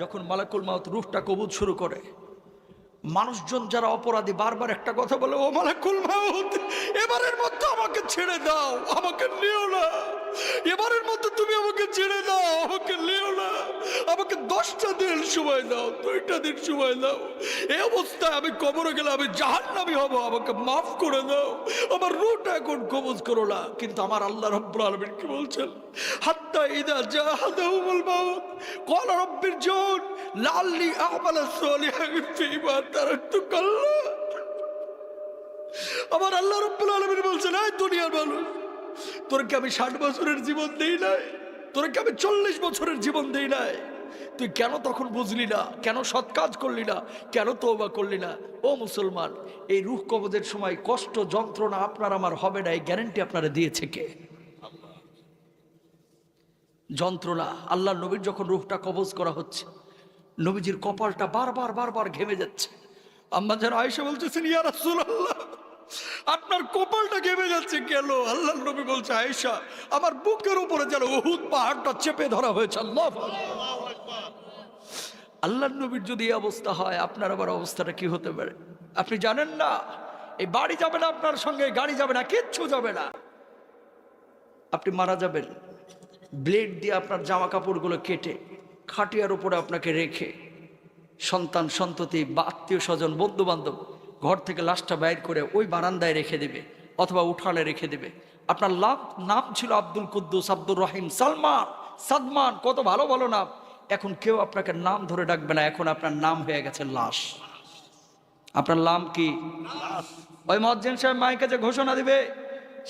যখন মালাকুল মাউত রুহটা কবুত শুরু করে, মানুষজন যারা অপরাধী বারবার একটা কথা বলে, ও মালাকুল মাউত, এবারের মধ্যে আমাকে ছেড়ে দাও, আমাকে নিও না, এবারের মধ্যে তুমি আমাকে ছেড়ে দাও, আমাকে নিও না, আমাকে দশটা দিন সময় দাও দুইটা দিন সময় দাও এ অবস্থায় আমি কবরে গেলে আমি জাহান্নামি হব, আমাকে মাফ করে দাও আমার রুটা এখন কবজ করো না, কিন্তু আমার আল্লাহ রব্বুল আলমিন কি বলছেন? হাত্তা ইদা জাহাদাউ বলব কল রব্বির জোন লাল্লি আমালা সলিহা ফিমা তারাক্তু কাল্লা আমার আল্লাহ রব্বুল আলমিন বলছেন, এই দুনিয়ার মানুষ তোরকে আমি ষাট বছরের জীবন দেই নাই? তোরকে আমি চল্লিশ বছরের জীবন দেই নাই? তুই কেন তখন বুঝলি না? কেন সৎ কাজ করলি না? কেন তৌবা করলি না? ও মুসলমান, এই রুখ কবজের সময় কষ্ট, যন্ত্রণা আপনার আমার হবে না, এই গ্যারেন্টি আপনারা দিয়েছে কে? যন্ত্রণা, আল্লাহ নবীর যখন রুহটা কবজ করা হচ্ছে, নবীজির কপালটা বারবার বারবার ঘেমে যাচ্ছে। আম্মা যেন আয়সা বলতেছেন, ইয়া রাসূলুল্লাহ, আপনার কপালটা ঘেমে যাচ্ছে কেন? আল্লাহ নবী বলছে, আয়েশা, আমার বুকের উপরে যেন উহুদ পাহাড়টা চেপে ধরা হয়েছে, আল্লাহ আল্লাহ নবীর যদি এই অবস্থা হয়, আপনার আবার অবস্থাটা কি হতে পারে? আপনি জানেন না? এই বাড়ি যাবে না আপনার সঙ্গে গাড়ি যাবে না, কিচ্ছু যাবে না। আপনি মারা যাবেন। ব্লেড দিয়ে আপনার জামা কাপড়গুলো কেটে খাটিয়ার উপরে আপনাকে রেখে সন্তান, সন্ততি, বা আত্মীয় স্বজন বন্ধু বান্ধব ঘর থেকে লাশটা বাইর করে ওই বারান্দায় রেখে দেবে অথবা উঠানে রেখে দেবে। আপনার লাভ, নাম ছিল আব্দুল কুদ্দুস, আব্দুর রহিম, সালমান, সাদমান, কত ভালো ভালো নাম। এখন কেউ আপনাকে নাম ধরে ডাকবে না এখন আপনার নাম হয়ে গেছে লাশ। আপনার নাম কি? ওই মজ্জেন সাহেব মায়ের যে ঘোষণা দিবে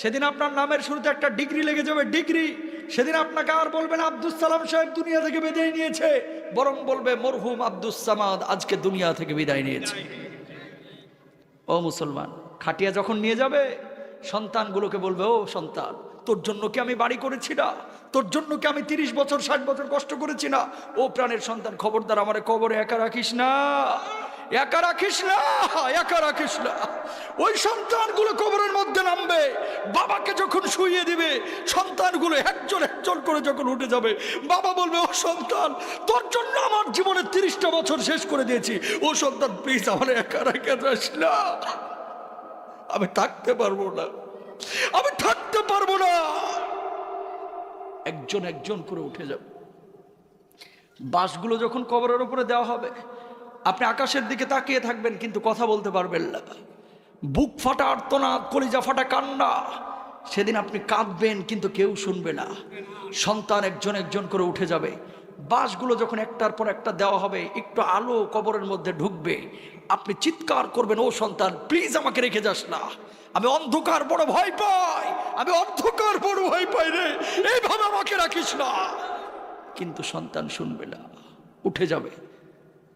সেদিন আপনার নামের শুরুতে একটা ডিগ্রি লেগে যাবে ডিগ্রি। সেদিন আপনাকে আর বলবেন আব্দুল সালাম সাহেব দুনিয়া থেকে বিদায় নিয়েছে বরং বলবে মরহুম আব্দুস সামাদ আজকে দুনিয়া থেকে বিদায় নিয়েছে। ও মুসলমান খাটিয়া যখন নিয়ে যাবে সন্তানগুলোকে বলবে ও সন্তান তোর জন্য কি আমি বাড়ি করেছি না? তোর জন্য কি আমি তিরিশ বছর, ষাট বছর কষ্ট করেছি না? ও প্রাণের সন্তান, খবরদার, আমার কবরে একা রাখিস না। একা রাখিস না, একা রাখিস না। ওই সন্তানগুলো কবরের মধ্যে নামবে। বাবাকে যখন শুইয়ে দিবে, সন্তানগুলো একজন একজন করে যখন উঠে যাবে, বাবা বলবে, ও সন্তান, তোর জন্য আমার জীবনে তিরিশটা বছর শেষ করে দিয়েছি। ও সন্তান প্লিজ আমার একা রেখে যাস না। আমি থাকতে পারব না। আমি থাকতে পারব না। একজন একজন করে উঠে যাবে। বাসগুলো যখন কবরের উপরে দেওয়া হবে, আপনি আকাশের দিকে তাকিয়ে থাকবেন, কিন্তু কথা বলতে পারবেন না। বুক ফাটা আর্তনা কলিজা ফাটা কান্না। সেদিন আপনি কাঁদবেন, কিন্তু কেউ শুনবে না। সন্তান একজন একজন করে উঠে যাবে। বাসগুলো যখন একটার পর একটা দেওয়া হবে, একটু আলো কবরের মধ্যে ঢুকবে। আপনি চিৎকার করবেন, ও সন্তান প্লিজ আমাকে রেখে যাস না। আমি অন্ধকার, বড় ভয় পাই। আমি অন্ধকার, বড় ভয় পাই রে। এইভাবে আমাকে রাখিস না। কিন্তু সন্তান শুনবে না, উঠে যাবে।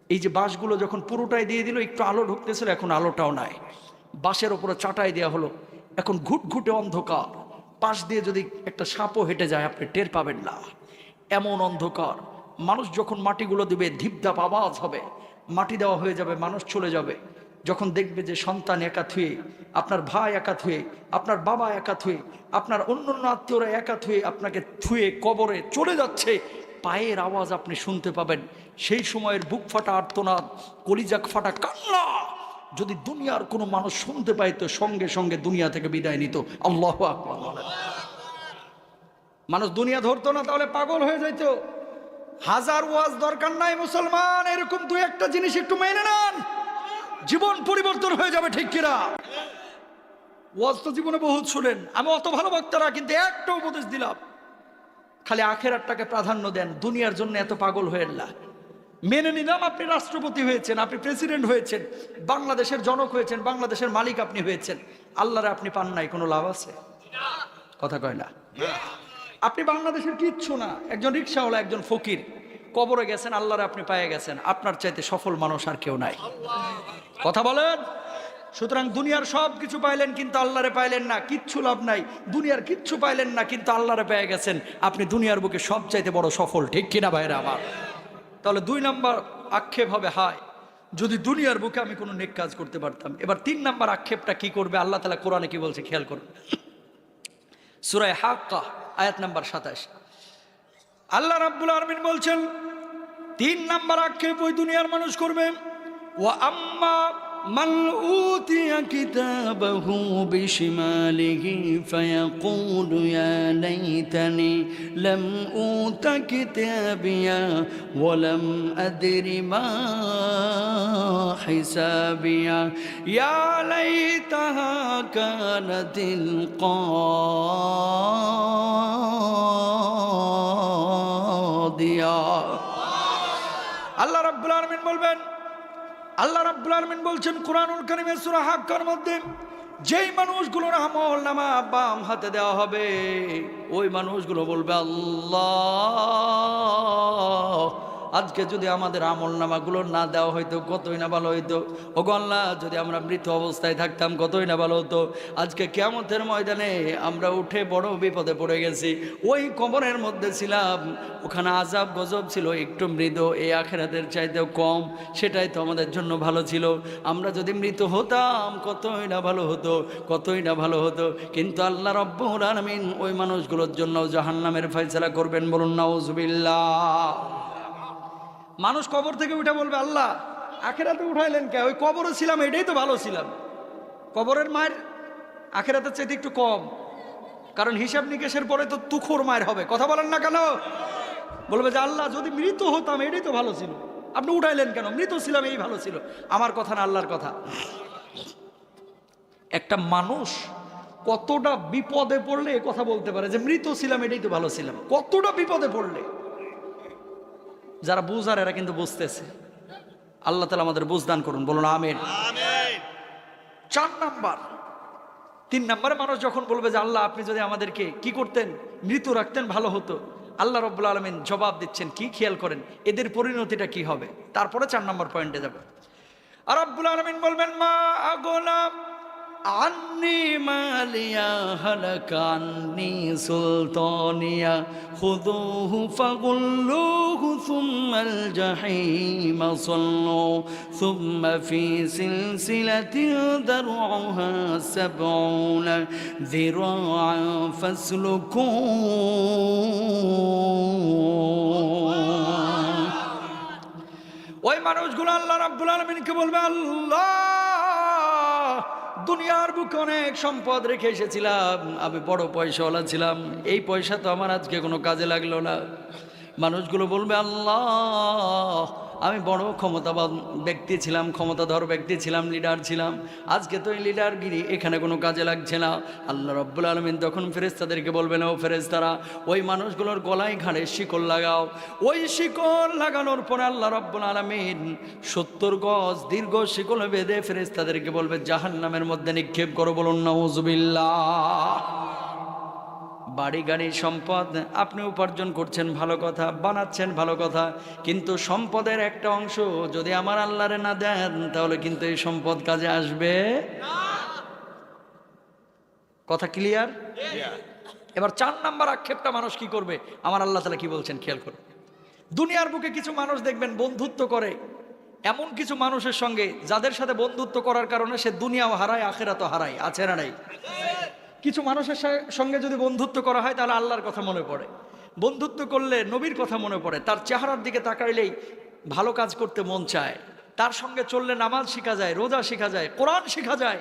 এই যে বাঁশগুলো যখন পুরোটাই দিয়ে দিল, একটু আলো ঢুকতেছিল, এখন আলোটাও নাই। বাঁশের ওপরে চাটাই দেওয়া হলো। এখন ঘুটঘুটে অন্ধকার। পাশ দিয়ে যদি একটা সাপও হেঁটে যায়, আপনি টের পাবেন না। এমন অন্ধকার। মানুষ যখন মাটিগুলো দিবে, ধিপধাপ আওয়াজ হবে। মাটি দেওয়া হয়ে যাবে, মানুষ চলে যাবে। যখন দেখবে যে সন্তান একা থুয়ে আপনার ভাই একা থুয়ে আপনার বাবা একা থুয়ে আপনার অন্য অন্য আত্মীয়রা একা থুয়ে আপনাকে থুয়ে কবরে চলে যাচ্ছে, পায়ের আওয়াজ আপনি শুনতে পাবেন। সেই সময়ের বুক ফাটা আর্তনাদ, কলিজাক ফাটা কান্না। যদি দুনিয়ার কোনো মানুষ শুনতে পাইতো সঙ্গে সঙ্গে দুনিয়া থেকে বিদায় নিত। আল্লাহ মানুষ দুনিয়া ধরতো না, তাহলে পাগল হয়ে যাইতো। হাজার ওয়াজ দরকার নাই মুসলমান, এরকম দু একটা জিনিস একটু মেনে নেন। জীবন পরিবর্তন হয়ে যাবে, ঠিক কিনা? ওয়াজ তো জীবনে বহুত শুনেন। আমি অত ভালো বক্তারা কিন্তু একটা উপদেশ দিলাম। খালি আখেরাতটাকে প্রাধান্য দেন, দুনিয়ার জন্য এত পাগল হয়েন না। মেনে নিলাম, আপনি রাষ্ট্রপতি হয়েছেন, আপনি প্রেসিডেন্ট হয়েছেন, বাংলাদেশের জনক হয়েছেন, বাংলাদেশের মালিক আপনি হয়েছেন। আল্লাহরে আপনি পান নাই, কোনো লাভ আছে? কথা কয় না। আপনি বাংলাদেশের কিচ্ছু না। একজন রিক্সাওয়ালা, একজন ফকির। কবরে গেছেন, আল্লাহরে আপনি পায়ে গেছেন। আপনার চাইতে সফল মানুষ আর কেউ নাই। কথা বলেন? সুতরাং দুনিয়ার সব কিছু পাইলেন কিন্তু আল্লাহরে পাইলেন না। কিচ্ছু লাভ নাই। দুনিয়ার কিচ্ছু পাইলেন না কিন্তু আল্লাহরে পেয়ে গেছেন। আপনি দুনিয়ার বুকে সব চাইতে বড় সফল, ঠিক কিনা ভাইরা আমার? তাহলে দুই নাম্বার আক্ষেপ হবে, হায়, যদি দুনিয়ার বুকে আমি কোনো নেক কাজ করতে পারতাম। এবার তিন নাম্বার আক্ষেপটা কি করবে? আল্লাহ তালা কোরআনে কি বলছে? খেয়াল করুন। সুরায় হাক্কা আয়াত নাম্বার সাতাশ। আল্লাহ রাব্বুল আরমিন বলছেন, তিন নাম্বার আক্ষেপ ওই দুনিয়ার মানুষ করবে। ও আম্মা من أوتي كتابه بشماله فيقول يا ليتني لم أوت كتابيا ولم أدر ما حسابيا. يا ليتها كانت القاضية. الله رب العالمين بولبن আল্লাহ রাব্বুল আলামিন বলছেন, কোরআনুল কারীমের সূরা হাক্কার মধ্যে যেই মানুষগুলোর আমল নামা বাম হাতে দেওয়া হবে, ওই মানুষগুলো বলবে, আল্লাহ আজকে যদি আমাদের আমল নামাগুলো না দেওয়া হয়তো কতই না ভালো হইতো? ও আল্লাহ, যদি আমরা মৃত অবস্থায় থাকতাম, কতই না ভালো হতো? আজকে কেমতের ময়দানে আমরা উঠে বড় বিপদে পড়ে গেছি। ওই কবরের মধ্যে ছিলাম। ওখানে আজাব গজব ছিল, একটু মৃদু এই আখেরাতের চাইতেও কম। সেটাই তো আমাদের জন্য ভালো ছিল। আমরা যদি মৃত হতাম, কতই না ভালো হতো, কতই না ভালো হতো। কিন্তু আল্লাহ রব্বুল আলমিন ওই মানুষগুলোর জন্য জাহান্নামের ফয়সলা করবেন বলুন, নাউজুবিল্লাহ। মানুষ কবর থেকে উঠে বলবে, আল্লাহ, আখেরাতে উঠাইলেন কে? ওই কবরও ছিলাম, এটাই তো ভালো ছিলাম। কবরের মায়ের আখেরাতের চাইতে একটু কম। কারণ হিসাব নিকেশের পরে তো তুখোর মায়ের হবে। কথা বলেন না কেন? বলবে যে, আল্লাহ, যদি মৃত হতাম, এটাই তো ভালো ছিল। আপনি উঠাইলেন কেন? মৃত ছিলাম, এই ভালো ছিল। আমার কথা না, আল্লাহর কথা। একটা মানুষ কতটা বিপদে পড়লে কথা বলতে পারে যে, মৃত ছিলাম, এটাই তো ভালো ছিলাম। কতটা বিপদে পড়লে? যারা বুঝার এরা কিন্তু বুঝতেছে। আল্লাহ তালা আমাদের বুঝদান করুন বলুন আমের চার নাম্বার তিন নাম্বারে মানুষ যখন বলবে যে আল্লাহ আপনি যদি আমাদেরকে কি করতেন মৃত রাখতেন ভালো হতো। আল্লাহ রব্বুল আলমিন জবাব দিচ্ছেন কি খেয়াল করেন এদের পরিণতিটা কি হবে? তারপরে চার নম্বর পয়েন্টে যাবে। আর রব্বুল আলমিন বলবেন মা আগোলাম عني ماليا هلك عني سلطانيا خذوه فغلوه ثم الجحيم صلوا ثم في سلسلة ذرعها سبعون ذراعا فاسلكوه ওই মানুষগুলো আল্লাহ রাব্বুল আলমিনকে বলবে আল্লাহ দুনিয়ার বুকে অনেক সম্পদ রেখে এসেছিলাম। আমি বড় পয়সাওয়ালা ছিলাম। এই পয়সা তো আমার আজকে কোনো কাজে লাগল না। মানুষগুলো বলবে, আল্লাহ আমি বড় ক্ষমতাবান ব্যক্তি ছিলাম, ক্ষমতাধর ব্যক্তি ছিলাম লিডার ছিলাম। আজকে তো এই লিডারগিরি এখানে কোনো কাজে লাগছে না। আল্লাহ রব্বুল আলমিন তখন ফেরেস্তাদেরকে বলবেন, ও ফেরেস্তারা ওই মানুষগুলোর গলায় ঘাড়ে শিকল লাগাও। ওই শিকল লাগানোর পরে আল্লাহ রব্বুল আলমিন সত্তর গজ দীর্ঘ শিকল বেঁধে ফেরেস্তাদেরকে বলবে জাহান নামের মধ্যে নিক্ষেপ করো বলুন না নজবিল্লাহ বাড়ি গাড়ি সম্পদ আপনি উপার্জন করছেন ভালো কথা বানাচ্ছেন ভালো কথা কিন্তু সম্পদের একটা অংশ যদি আমার আল্লাহরে না দেন তাহলে কিন্তু এই সম্পদ কাজে আসবে? কথা ক্লিয়ার এবার চার নাম্বার আক্ষেপটা মানুষ কি করবে? আমার আল্লাহ তালা কি বলছেন? খেয়াল করবে দুনিয়ার বুকে কিছু মানুষ দেখবেন বন্ধুত্ব করে। এমন কিছু মানুষের সঙ্গে যাদের সাথে বন্ধুত্ব করার কারণে সে দুনিয়াও হারায় আখেরাতও হারায়। আছে না নাই? কিছু মানুষের সঙ্গে যদি বন্ধুত্ব করা হয়, তাহলে আল্লাহর কথা মনে পড়ে। বন্ধুত্ব করলে নবীর কথা মনে পড়ে। তার চেহারার দিকে তাকাইলেই ভালো কাজ করতে মন চায়। তার সঙ্গে চললে নামাজ শেখা যায়, রোজা শেখা যায়, কোরআন শেখা যায়।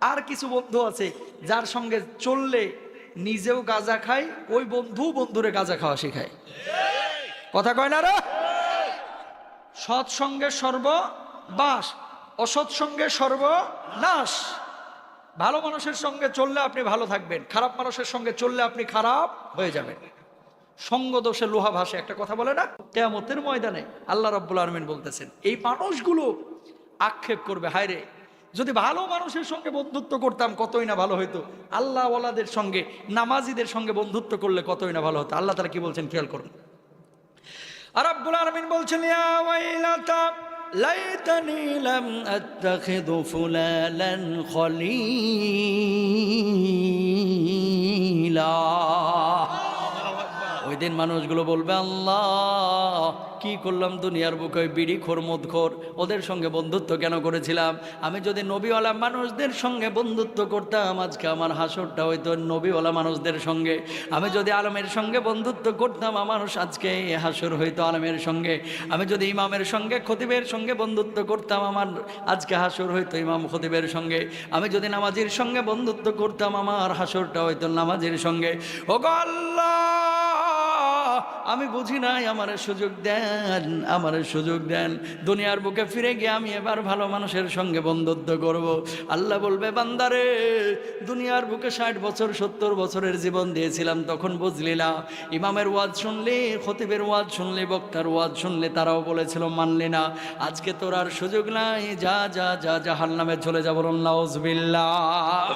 আর কিছু বন্ধু আছে, যার সঙ্গে চললে নিজেও গাঁজা খায়, ওই বন্ধু বন্ধুরে গাঁজা খাওয়া শেখায়। কথা কয় না রে? সৎসঙ্গে সর্ববাস অসৎসঙ্গে সর্বনাশ। ভালো মানুষের সঙ্গে চললে আপনি ভালো থাকবেন, খারাপ মানুষের সঙ্গে চললে আপনি খারাপ হয়ে যাবেন। সঙ্গ দোষে লোহা ভাসে, একটা কথা বলে না? কেয়ামতের ময়দানে আল্লাহ রব্বুল আলমিন বলতেছেন, এই মানুষগুলো আক্ষেপ করবে, হায়রে, যদি ভালো মানুষের সঙ্গে বন্ধুত্ব করতাম কতই না ভালো হতো আল্লাহ ওয়ালাদের সঙ্গে, নামাজিদের সঙ্গে বন্ধুত্ব করলে কতই না ভালো হতো। আল্লাহ তারা কি বলছেন? খেয়াল করুন। আর আব্বুল আলমিন বলছেন ইয়া ওয়াইলাতা লাইতানি লাম আত্তাখিযু ফুলালান খলিলা ওই দিন মানুষগুলো বলবে, আল্লাহ, কি করলাম দুনিয়ার বুকে বিড়ি খোর মদ খোর ওদের সঙ্গে বন্ধুত্ব কেন করেছিলাম? আমি যদি নবীওয়ালা মানুষদের সঙ্গে বন্ধুত্ব করতাম, আজকে আমার হাসরটা হইতো নবীওয়ালা মানুষদের সঙ্গে। আমি যদি আলমের সঙ্গে বন্ধুত্ব করতাম, আমার আজকে হাসর হইতো আলমের সঙ্গে। আমি যদি ইমামের সঙ্গে, খতিবের সঙ্গে বন্ধুত্ব করতাম, আমার আজকে হাসর হইতো ইমাম খতিবের সঙ্গে। আমি যদি নামাজির সঙ্গে বন্ধুত্ব করতাম, আমার হাসরটা হইতো নামাজির সঙ্গে। ও গো আল্লাহ! আমি বুঝি নাই, আমার সুযোগ দেন, আমার সুযোগ দেন। দুনিয়ার বুকে ফিরে গিয়ে আমি এবার ভালো মানুষের সঙ্গে বন্ধুত্ব করব। আল্লাহ বলবে, বান্দারে, দুনিয়ার বুকে ষাট বছর, সত্তর বছরের জীবন দিয়েছিলাম, তখন বুঝলি না। ইমামের ওয়াজ শুনলি, খতিবের ওয়াজ শুনলি, বক্তার ওয়াজ শুনলে, তারাও বলেছিল, মানলি না। আজকে তোর আর সুযোগ নাই, যা যা যা জাহান নামে চলে যাব নাউজবিল্লাহ।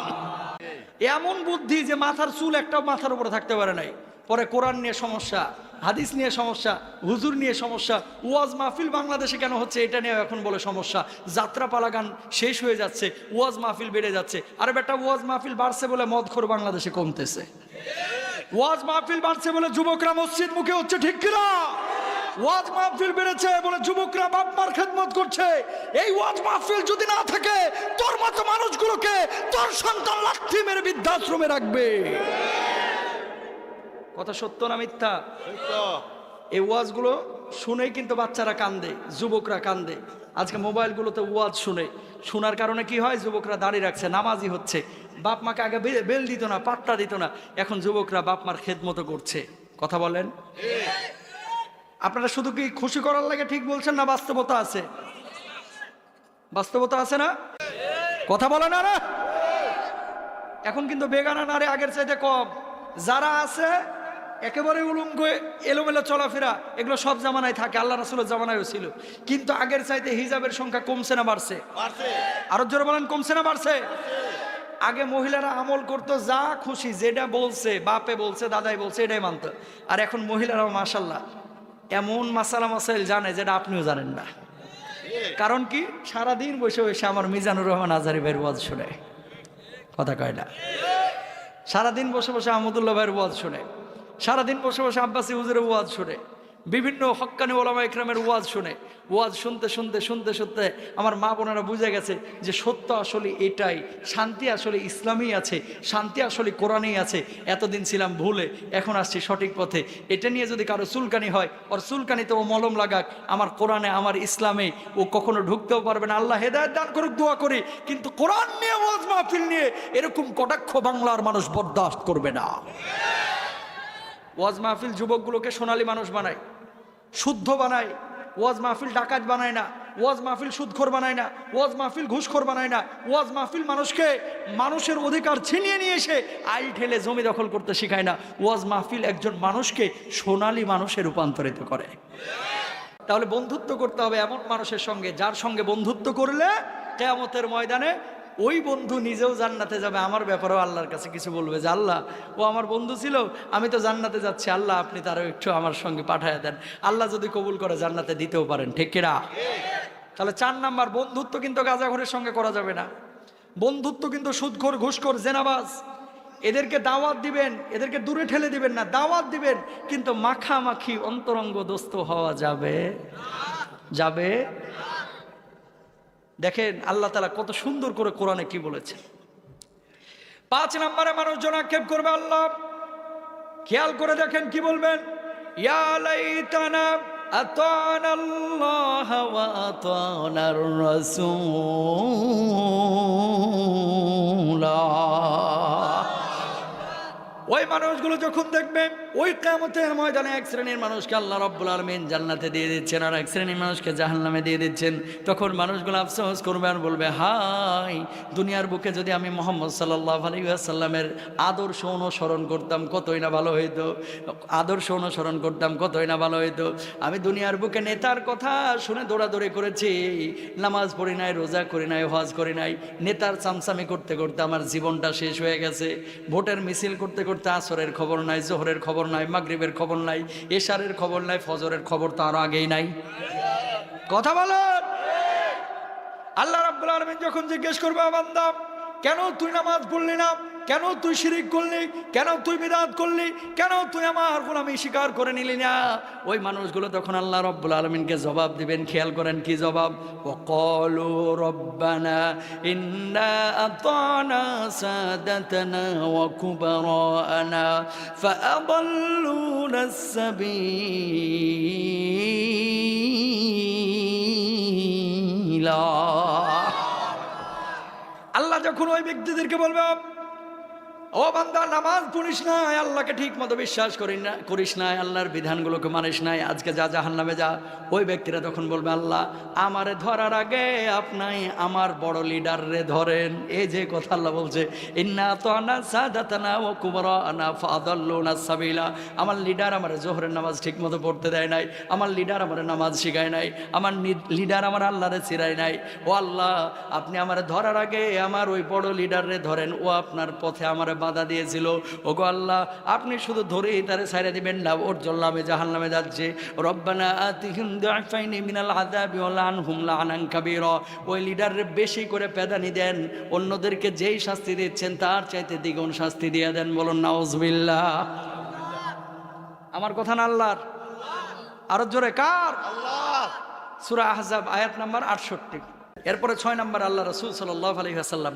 এমন বুদ্ধি যে মাথার চুল একটাও মাথার উপরে থাকতে পারে নাই। পরে কোরআন নিয়ে সমস্যা, হাদিস নিয়ে সমস্যা, হুজুর নিয়ে সমস্যা, ওয়াজ মাহফিল বাংলাদেশে কেন হচ্ছে এটা নিয়ে এখন বলে সমস্যা। যাত্রা পালা গান শেষ হয়ে যাচ্ছে, ওয়াজ মাহফিল বেড়ে যাচ্ছে। আর বেটা, ওয়াজ মাহফিল বাড়ছে বলে মদখোর বাংলাদেশে কমতেছে। ওয়াজ মাহফিল বাড়ছে বলে যুবকরা মসজিদ মুখে হচ্ছে ঠিক কিনা? ওয়াজ মাহফিল বেড়েছে বলে যুবকরা বাপ মার খেদমত করছে। এই ওয়াজ মাহফিল যদি না থাকে, তোর মতো মানুষগুলোকে তোর সন্তান লাঠি মেরে বৃদ্ধাশ্রমে রাখবে। কথা সত্য না মিথ্যা? এই ওয়াজগুলো শুনেই কিন্তু বাচ্চারা কান্দে যুবকরা কান্দে। আজকে মোবাইলগুলোতে ওয়াজ শুনে। শোনার কারণে কি হয়? যুবকরা দাঁড়িয়ে রাখছে নামাজি হচ্ছে। বাপ মাকে আগে বেল দিত না পাত্তা দিত না। এখন যুবকরা বাপ মার খেদমতো করছে। কথা বলেন? আপনারা শুধু কি খুশি করার লাগে ঠিক বলছেন না বাস্তবতা আছে? বাস্তবতা আছে না? কথা বলে না। এখন কিন্তু বেগানা নারে আগের চাইতে কম। যারা আছে একেবারে উলঙ্গ এলোমেলো চলাফেরা এগুলো সব জামানায় থাকে আল্লাহ রাসুলের জামানায়ও ছিল। কিন্তু আগের চাইতে হিজাবের সংখ্যা কমছে না বাড়ছে। আরও জোরে বলেন কমছে না বাড়ছে? আগে মহিলারা আমল করতো যা খুশি যেটা বলছে বাপে বলছে দাদাই বলছে এটাই মানতো। আর এখন মহিলারাও মাসাল্লাহ এমন মাসালা মাসাইল জানে যেটা আপনিও জানেন না। কারণ কি? সারাদিন বসে বসে আমার মিজানুর রহমান আজারি ভাইয়ের ওয়াজ শুনে। কথা কয় না? সারাদিন বসে বসে আহমদুল্লাহ ভাইয়ের ওয়াজ শুনে। সারাদিন বসে বসে আব্বাসি হুজুরের ওয়াজ শুনে, বিভিন্ন হক্কানি ওলামা ইকরামের ওয়াজ শুনে, ওয়াজ শুনতে শুনতে শুনতে শুনতে আমার মা বোনেরা বুঝে গেছে যে সত্য আসলে এটাই, শান্তি আসলে ইসলামই আছে, শান্তি আসলে কোরআনেই আছে। এতদিন ছিলাম ভুলে, এখন আসছি সঠিক পথে। এটা নিয়ে যদি কারও চুলকানি হয়, ওর চুলকানিতে ও মলম লাগাক, আমার কোরআনে, আমার ইসলামে ও কখনো ঢুকতেও পারবে না। আল্লাহ হেদায়ত দান করুক, দোয়া করি, কিন্তু কোরআন নিয়ে, ওয়াজ মাহফিল নিয়ে এরকম কটাক্ষ বাংলার মানুষ বরদাস্ত করবে না। ওয়াজ মাহফিল যুবকগুলোকে সোনালী মানুষ বানায়, শুদ্ধ বানায়, ওয়াজ মাহফিল ডাকাত বানায় না, ওয়াজ মাহফিল সুদখোর বানায় না, ওয়াজ মাহফিল ঘুষখোর বানায় না, ওয়াজ মাহফিল মানুষকে মানুষের অধিকার ছিনিয়ে নিয়ে এসে আই ঠেলে জমি দখল করতে শেখায় না, ওয়াজ মাহফিল একজন মানুষকে সোনালী মানুষে রূপান্তরিত করে। তাহলে বন্ধুত্ব করতে হবে এমন মানুষের সঙ্গে, যার সঙ্গে বন্ধুত্ব করলে কেয়ামতের ময়দানে ওই বন্ধু নিজেও জান্নাতে যাবে, আমার ব্যাপারেও আল্লাহর কাছে কিছু বলবে যে, আল্লাহ, ও আমার বন্ধু ছিল, আমি তো জান্নাতে যাচ্ছি, আল্লাহ, আপনি তারও একটু আমার সঙ্গে পাঠায় দেন। আল্লাহ যদি কবুল করে জান্নাতে দিতেও পারেন, ঠিক কিনা তাহলে চার নাম্বার, বন্ধুত্ব কিন্তু গাঁজাঘরের সঙ্গে করা যাবে না। বন্ধুত্ব কিন্তু সুদখোর, ঘুষখোর, জেনাবাজ। এদেরকে দাওয়াত দিবেন, এদেরকে দূরে ঠেলে দিবেন না, দাওয়াত দিবেন, কিন্তু মাখামাখি অন্তরঙ্গ দোস্ত হওয়া যাবে? যাবে? দেখেন আল্লাহ তালা কত সুন্দর করে কোরআনে কি বলেছে পাঁচ নম্বরে মানুষজন আক্ষেপ করবে, আল্লাহ, খেয়াল করে দেখেন কি বলবেন? ইয়া ওই মানুষগুলো যখন দেখবে, ওই কামতের ময়দানে এক শ্রেণির মানুষকে আল্লাহ রব্বুল আলমিন জান্নাতে দিয়ে দিচ্ছেন আর এক শ্রেণির মানুষকে জাহান্নামে দিয়ে দিচ্ছেন। তখন মানুষগুলো আফসোস করবে আর বলবে, হাই, দুনিয়ার বুকে যদি আমি মোহাম্মদ সাল্লাহ আলাইসাল্লামের আদর্শ অনুসরণ করতাম, কতই না ভালো হইতো। আদর্শ অনুসরণ করতাম, কতই না ভালো হইতো। আমি দুনিয়ার বুকে নেতার কথা শুনে দৌড়াদৌড়ি করেছি। নামাজ পড়ি নাই, রোজা করি নাই, হজ করি নাই। নেতার চামচামি করতে করতে আমার জীবনটা শেষ হয়ে গেছে। ভোটের মিছিল করতে করতে আসরের খবর নাই, জোহরের খবর নাই, মাগরীবের খবর নাই, এশারের খবর নাই, ফজরের খবর তো আরও আগেই নাই। কথা বলেন। আল্লাহ রাব্বুল আলামিন যখন জিজ্ঞেস করবে আমার দাম কেন তুই নামাজ পড়লি না? কেন তুই শিরিক করলি? কেন তুই বিদাত করলি? কেন তুই আমার গোলামি স্বীকার করে নিলি না? ওই মানুষগুলো তখন আল্লাহ রব্বুল আলমিনকে জবাব দিবেন খেয়াল করেন কি জবাব? ও কলো রব্বানা ইন্না আল্লাহ যখন ওই ব্যক্তিদেরকে বলবে ও বান্দা, নামাজ পড়িস নাই, আল্লাহকে ঠিক মতো বিশ্বাস করি না, করিস নাই, আল্লাহর বিধানগুলোকে মানিস নাই, আজকে যা জাহান নামে যা, ওই ব্যক্তিরা তখন বলবে, আল্লাহ, আমারে ধরার আগে আপনি আমার বড় লিডার রে ধরেন। এই যে কথা আল্লাহ বলছে আনা সাবিলা। আমার লিডার আমার জোহরের নামাজ ঠিক মতো পড়তে দেয় নাই, আমার লিডার আমার নামাজ শিখায় নাই, আমার লিডার আমার আল্লাহরে চিরায় নাই। ও আল্লাহ, আপনি আমার ধরার আগে আমার ওই বড় লিডারে ধরেন, ও আপনার পথে আমার বাধা দিয়েছিল। ও গো আল্লাহ আপনি শুধু ধরেই তারে ছাইড়ে দিবেন না ওর জল্লামে জাহান নামে যাচ্ছে। রব্বানা মিনাল কাবীরা। ওই লিডারে বেশি করে পেদানি দেন অন্যদেরকে যেই শাস্তি দিচ্ছেন তার চাইতে দ্বিগুণ শাস্তি দিয়ে দেন। বলুন নাউজুবিল্লাহ। আমার কথা না আল্লাহর? আরও জোরে কার? সুরা আহজাব আয়াত নাম্বার আটষট্টি। এরপরে ছয় নম্বর আল্লাহ রসুল সাল্লাহ আলী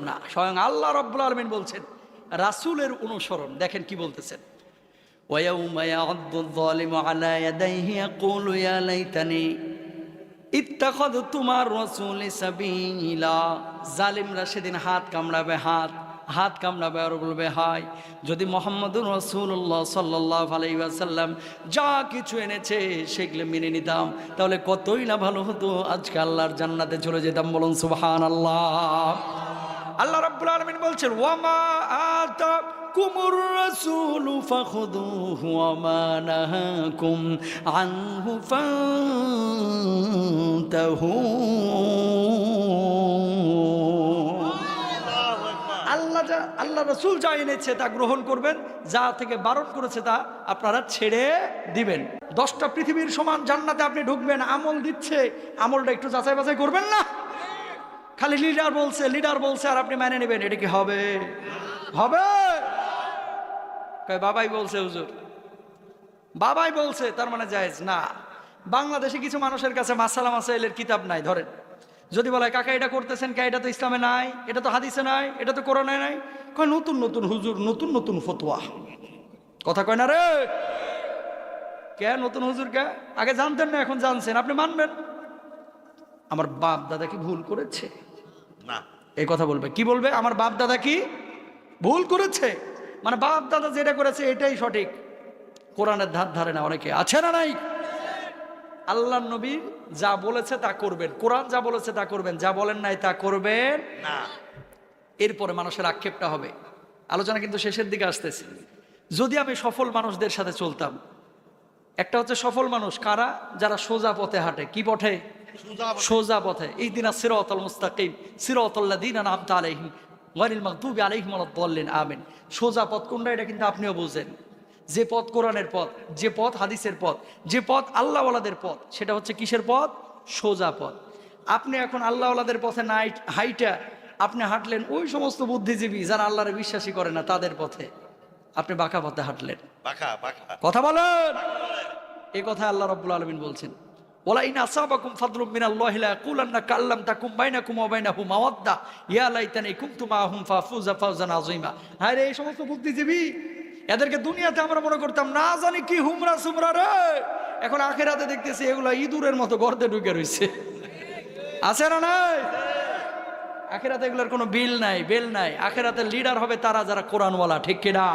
না স্বয়ং আল্লাহ রব্বুল আলমিন বলছেন রাসুলের অনুসরণ দেখেন কি বলতেছেন ويوم يعض الظالم على يديه يقول يا ليتني اتخذت مع الرسول سبيلا জালিমরা সেদিন হাত কামড়াবে হাত হাত কামড়াবে আর বলবে হাই যদি মোহাম্মদুর রসুল্লাহ সাল্লাহ আলাইসাল্লাম যা কিছু এনেছে সেগুলো মেনে নিতাম তাহলে কতই না ভালো হতো আজকে আল্লাহর জান্নাতে চলে যেতাম বলুন সুবহান আল্লাহ আল্লাহ রাব্বুল আলামিন বলছেন, ওয়ামা আতা কুমুর রাসূলু ফাখুদুহু ওয়ামা আনহু ফান্তাহু। আল্লাহ যা, আল্লাহ রসুল যা এনেছে তা গ্রহণ করবেন, যা থেকে বারণ করেছে তা আপনারা ছেড়ে দিবেন। দশটা পৃথিবীর সমান জান্নাতে আপনি ঢুকবেন, আমল দিচ্ছে, আমলটা একটু যাচাই বাছাই করবেন না? খালি লিডার বলছে লিডার বলছে, আর আপনি মেনে নেবেন, এটা কি হবে? হবে? বাবাই বলছে, হুজুর। বাবাই বলছে, তার মানে জায়েজ, না। বাংলাদেশে কিছু মানুষের কাছে মাসালা মাসাইলের কিতাব নাই, ধরেন। যদি বলে, কাকা, এটা করতেছেন কে? এটা তো ইসলামে নাই, এটা তো হাদিসে নাই, এটা তো কোরআনে নাই। কয়, নতুন নতুন, হুজুর, নতুন নতুন ফতোয়া। কথা কয় না রে? কে? নতুন হুজুর কে? আগে জানতেন না, এখন জানছেন। আপনি মানবেন? আমার বাপ দাদা কি ভুল করেছে। না। এই কথা বলবে। কি বলবে? আমার বাপ দাদা কি? ভুল করেছে। মানে বাপ দাদা যেটা করেছে এটাই সঠিক। কোরআনের ধার ধারে না অনেকে। আছে না নাই? আল্লাহ নবী যা বলেছে তা করবেন। কোরআন যা বলেছে তা করবেন। যা বলেন নাই তা করবেন। না। এরপরে মানুষের আক্ষেপটা হবে। আলোচনা কিন্তু শেষের দিকে আসতেছে। যদি আমি সফল মানুষদের সাথে চলতাম একটা হচ্ছে সফল মানুষ কারা? যারা সোজা পথে হাঁটে। কি পথে? সুজা পথে। এই দিন সিরতল মুস্তাকিম সিরতল্লা দিন নামতা আলাইহিম গরিল মাকদুবি আলাইহিম বললেন আমিন। সোজা পথ কোনটা? এটা কিন্তু আপনিও বুঝেন। যে পথ কোরআনের পথ যে পথ হাদিসের পথ যে পথ আল্লাহওয়ালাদের পথ সেটা হচ্ছে কিসের পথ? সোজা পথ। আপনি এখন আল্লাহওয়ালাদের পথে নাইট হাইটা আপনি হাঁটলেন ওই সমস্ত বুদ্ধিজীবী যারা আল্লাহরে বিশ্বাসী করে না তাদের পথে আপনি বাঁকা পথে হাঁটলেন। কথা বলেন? এই কথা আল্লাহ রাব্বুল আলমিন বলছেন। কাল্লাম রে, এই সমস্ত বুদ্ধিজীবী, এদেরকে দুনিয়াতে আমরা মনে করতাম, না জানি কি হুমরা সুমরা রে। এখন আখেরাতে দেখতেছি এগুলা ইঁদুরের মতো গর্তে ঢুকে রইছে। আছে না নাই? আখেরাতে এগুলোর কোনো বিল নাই, বেল নাই। আখেরাতে লিডার হবে তারা যারা কোরআনওয়ালা, ঠিক কিনা?